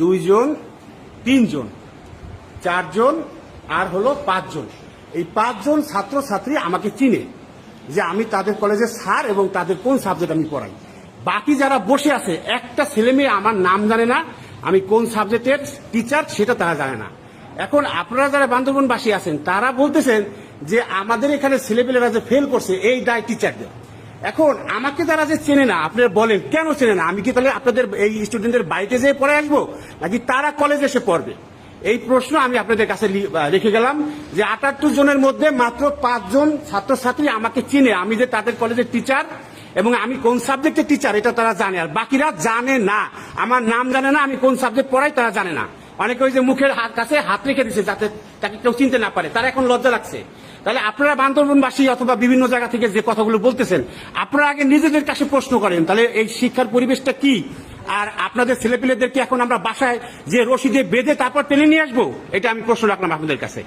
দুইজন, তিনজন, চারজন, আর হলো পাঁচজন। এই পাঁচজন ছাত্রছাত্রী আমাকে চিনে যে আমি তাদের কলেজে স্যার এবং তাদের কোন সাবজেক্ট আমি পড়াই। বাকি যারা বসে আছে, একটা ছেলে মেয়ে আমার নাম জানে না, আমি কোন সাবজেক্টের টিচার সেটা তারা জানে না। এখন আপনারা যারা বান্ধবনবাসী আছেন, তারা বলতেছেন যে আমাদের এখানে ছেলেপেলেরা যে ফেল করছে, এই দায় টিচারদের এখন আমাকে তারা যে চেনে না, আপনারা বলেন, কেন চেনে না? আমি কি তাহলে আপনাদের এই স্টুডেন্টদের বাড়িতে যেয়ে পড়ে আসব? নাকি তারা কলেজে এসে পড়বে? এই প্রশ্ন আমি আপনাদের কাছে রেখে গেলাম যে আটাত্তর জনের মধ্যে মাত্র পাঁচজন ছাত্রছাত্রী আমাকে চিনে। আমি যে তাদের কলেজের টিচার এবং আমি কোন সাবজেক্টের টিচার এটা তারা জানে। আর বাকিরা জানে না। আমার নাম জানে না, আমি কোন সাবজেক্ট পড়াই তারা জানে না। অনেকে ওই যে মুখের কাছে হাত রেখে দিচ্ছে যাতে তাকে কেউ চিনতে না পারে। তারা এখন লজ্জা লাগছে। তাহলে আপনারা বান্দরবনবাসী অথবা বিভিন্ন জায়গা থেকে যে কথাগুলো বলতেছেন, আপনারা আগে নিজেদের কাছে প্রশ্ন করেন, তাহলে এই শিক্ষার পরিবেশটা কি? আর আপনাদের ছেলেপেলেদেরকে এখন আমরা বাসায় যে রশিদে বেঁধে তারপর টেনে নিয়ে আসব? এটা আমি প্রশ্ন রাখলাম আপনাদের কাছে।